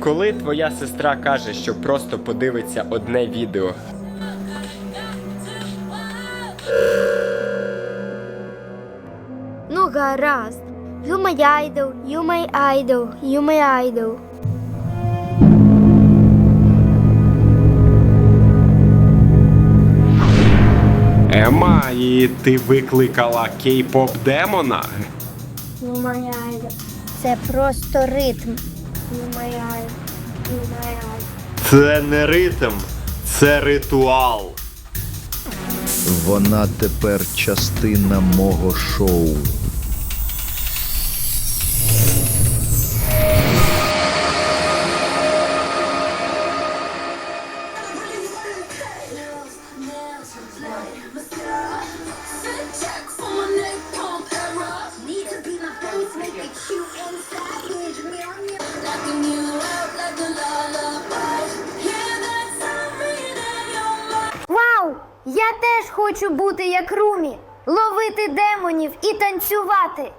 Коли твоя сестра каже, що просто подивиться одне відео. Ну гаразд. You my idol, you my idol, you my idol. Ема, і ти викликала кей-поп демона? You my idol. Це просто ритм. Це не ритм, це ритуал. Вона тепер частина мого шоу. Я теж хочу бути як Румі, ловити демонів і танцювати.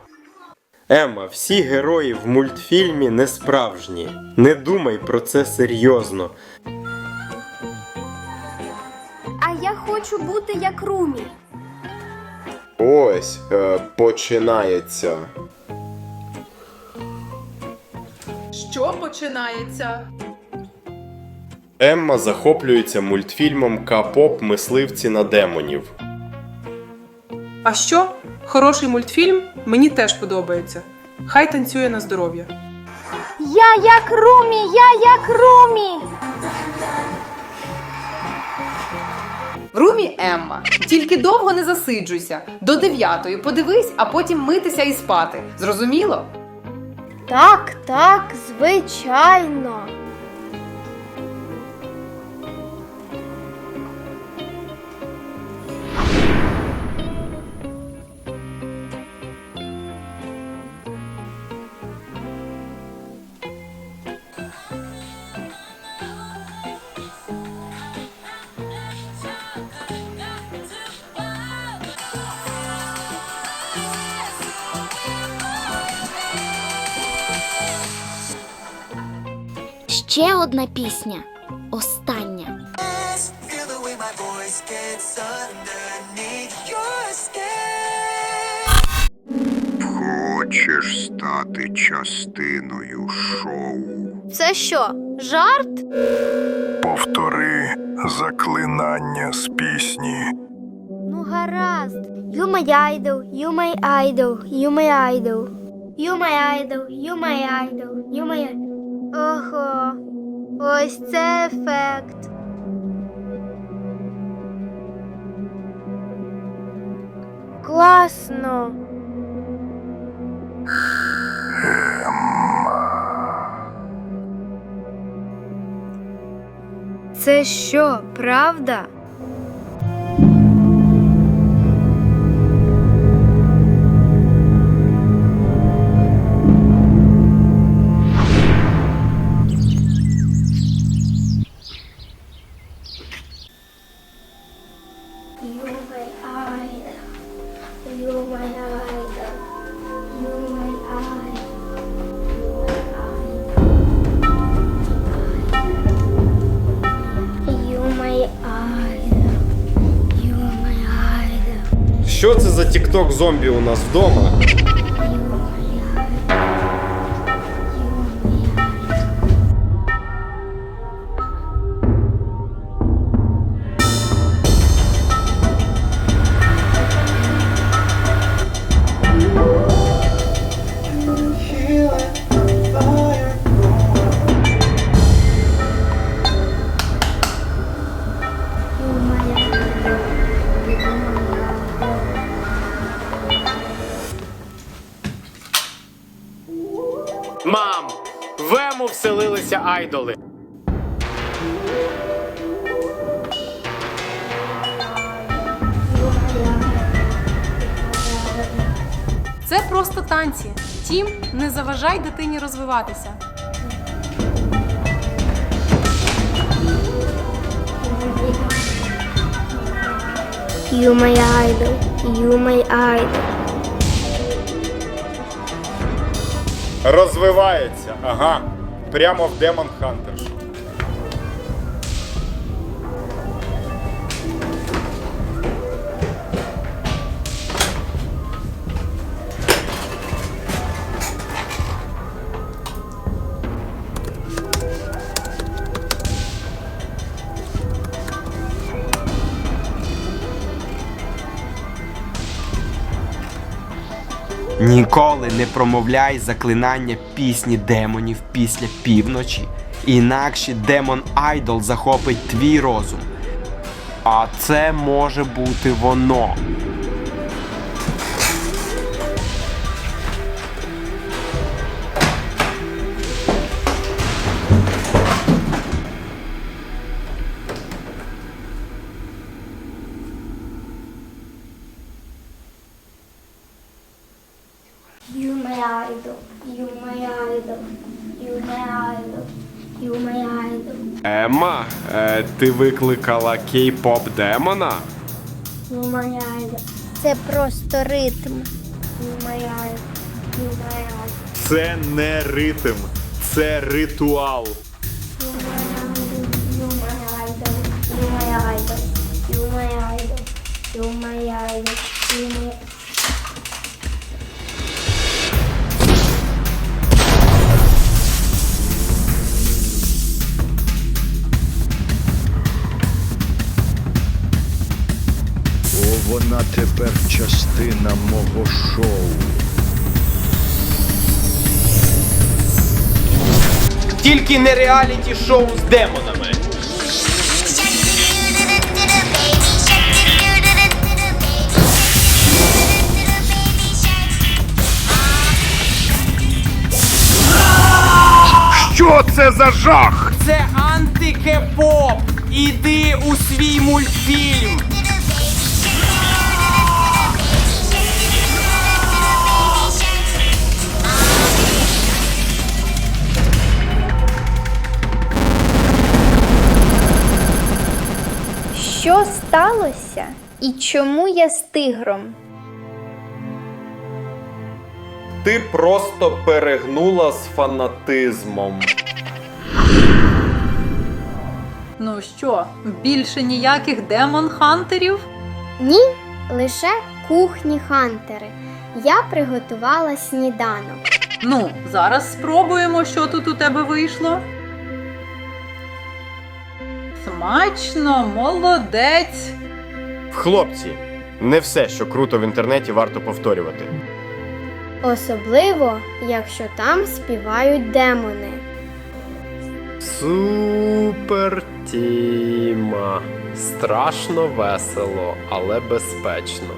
Ема, всі герої в мультфільмі не справжні. Не думай про це серйозно. А я хочу бути як Румі. Ось е, починається. Що починається? Емма захоплюється мультфільмом К-поп Мисливці на демонів. А що? Хороший мультфільм мені теж подобається. Хай танцює на здоров'я. Я як Румі, я як Румі. Румі Емма, тільки довго не засиджуйся. До дев'ятої подивись, а потім митися і спати. Зрозуміло? Так, так, звичайно. Ще одна пісня. Остання. Хочеш стати частиною шоу? Це що, жарт? Повтори заклинання з пісні. Ну гаразд. You my idol, you my idol, you my idol. You my idol, you my idol, you my idol. Ого. Ось це ефект. Класно. Це що, правда? Що це за тікток зомбі у нас вдома? Мам! В Ему вселилися айдоли. Це просто танці. Тім, не заважай дитині розвиватися. You my idol. You my idol. Розвивається, ага. прямо в Демон Хантер. Ніколи не промовляй заклинання пісні демонів після півночі, інакше демон Айдол захопить твій розум. А це може бути воно. Idol, you my idol, Емма, е, ти викликала кей-поп демона? Це просто ритм. Це не ритм, це ритуал. Тепер частина мого шоу. Тільки не реаліті шоу з демонами. Що це за жах? Це антикепоп. Іди у свій мультфільм. Сталося? І чому я з тигром? Ти просто перегнула з фанатизмом. Ну що, більше ніяких демон-хантерів? Ні, лише кухні Хантери. Я приготувала сніданок. Ну, зараз спробуємо, що тут у тебе вийшло. Смачно, молодець. Хлопці, не все, що круто в інтернеті, варто повторювати. Особливо, якщо там співають демони. Супер Тіма. Страшно весело, але безпечно.